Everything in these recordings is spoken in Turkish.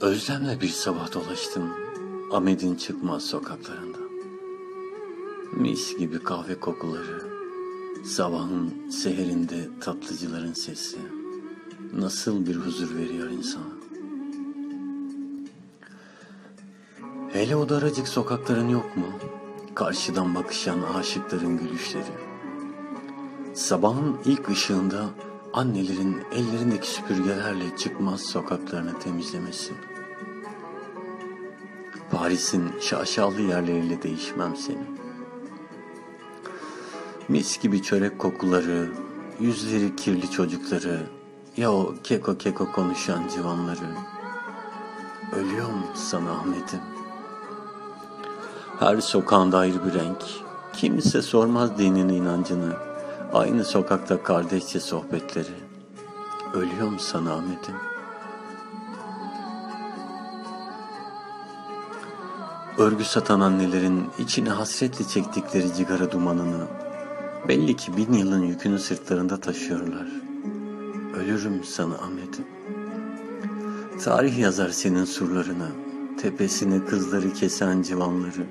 Özlemle bir sabah dolaştım Ahmet'in çıkmaz sokaklarında. Mis gibi kahve kokuları, sabahın seherinde tatlıcıların sesi nasıl bir huzur veriyor insana. Hele o daracık sokakların yok mu? Karşıdan bakışan aşıkların gülüşleri. Sabahın ilk ışığında annelerin ellerindeki süpürgelerle çıkmaz sokaklarını temizlemesi. Paris'in şaşalı yerleriyle değişmem seni. Mis gibi çörek kokuları, yüzleri kirli çocukları, ya o keko keko konuşan civanları. Ölüyorum sana Ahmet'im. Her sokağında ayrı bir renk. Kimse sormaz dinini inancını. Aynı sokakta kardeşçe sohbetleri. Ölüyorum sana Ahmet'im. Örgü satan annelerin içine hasretle çektikleri cigara dumanını belli ki bin yılın yükünü sırtlarında taşıyorlar. Ölürüm sana Ahmet'im. Tarih yazar senin surlarını, tepesine kızları kesen civanları.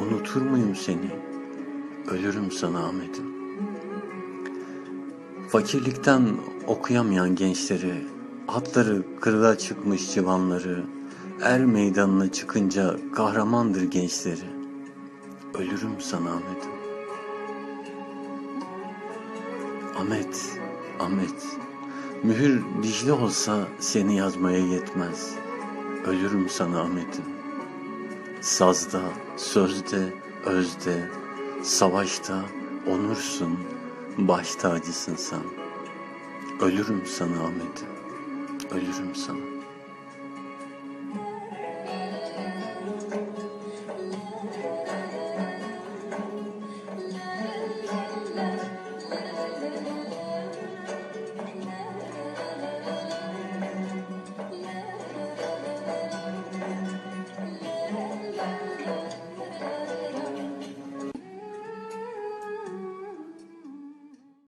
Unutur muyum seni? Ölürüm sana Ahmet'im. Fakirlikten okuyamayan gençleri, atları kırığa çıkmış civanları, er meydanına çıkınca kahramandır gençleri. Ölürüm sana Ahmet'im. Ahmet, Ahmet, mühür Dicle olsa seni yazmaya yetmez. Ölürüm sana Ahmet'im. Sazda, sözde, özde, savaşta onursun, baş tacısın sen. Ölürüm sana Ahmet'im, ölürüm sana.